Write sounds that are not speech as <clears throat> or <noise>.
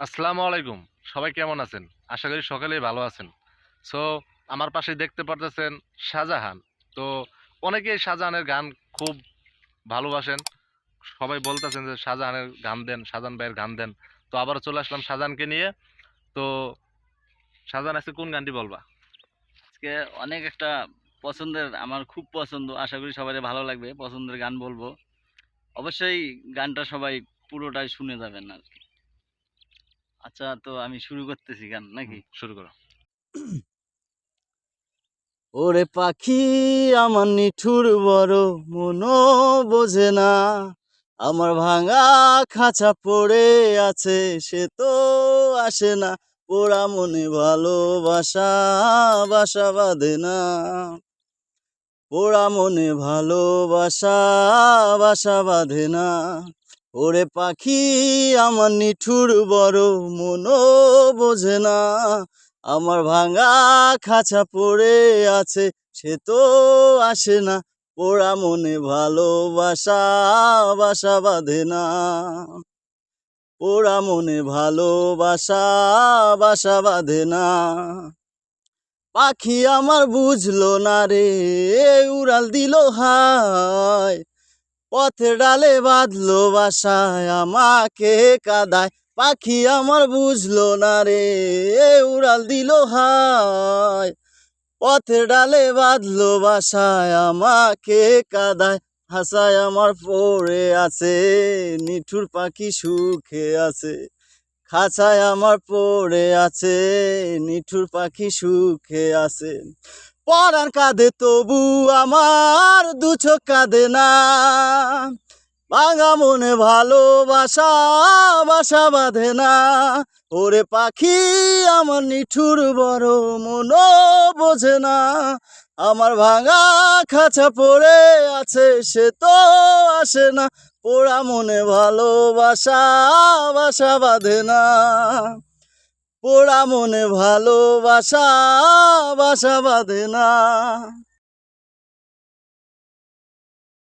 আসসালামু আলাইকুম। সবাই কেমন আছেন? আশা করি সকলেই ভালো আছেন। সো আমার পাশে দেখতে পারতেছেন শাহজাহান। তো, অনেকেই শাহজাহানের গান খুব ভালোবাসেন। সবাই বলতেছেন যে, শাহজাহানের গান দেন, শাহজাহান ভাইয়ের গান দেন। তো আবারও চলে আসলাম শাহজাহানকে নিয়ে। তো, শাহজাহান, আজকে কোন গানটি বলবা? আজকে অনেক একটা পছন্দের, আমার খুব পছন্দ, আশা করি সবাই ভালো লাগবে, পছন্দের গান বলব। অবশ্যই গানটা সবাই পুরোটাই শুনে যাবেন আর কি। আচ্ছা তো আমি শুরু করতেছি গান নাকি? শুরু করো। <clears throat> ওরে পাখি আমার নিঠুর বড় মনো বোঝে না। আমার ভাঙা খাঁচা পড়ে আছে সে তো আসে না। পোড়া মনে ভালোবাসা বাসা বাঁধে না। পোড়া মনে ভালোবাসা বাসা বাঁধে না। ওরে পাখি, আমার নিঠুর বড় মনো বোঝে না। আমার ভাঙা খাঁচা পড়ে আছে, সে তো আসে না। পোড়া মনে ভালোবাসা, বাসা বাঁধে না। পোড়া মনে ভালোবাসা, বাসা বাঁধে না। পাখি আমার বুঝলো না রে, উড়াল দিল হায়। পথে ডালে বাঁধলো বাসায়, আমাকে কাদায়। পাখি আমার বুঝলো না রে উড়াল দিল হায়। পথে ডালে বাঁধলো বাসায়, আমাকে কাদায়। হাসায় আমার পড়ে আছে, নিঠুর পাখি সুখে আছে। খাঁচায় আমার পড়ে আছে, নিঠুর পাখি সুখে আছে। পরার কাঁধে তবু আমার দু চোখ কাঁদে না। ভাঙা মনে ভালোবাসা, বাসা বাঁধে না। ওরে পাখি, আমার নিঠুর বড় মনো বোঝে না। আমার ভাঙা খাঁচা পড়ে আছে, সে তো আসে না। পোড়া মনে ভালোবাসা, বাসা বাঁধে না। পোড়া মনে ভালোবাসা বাসা বাঁধে না।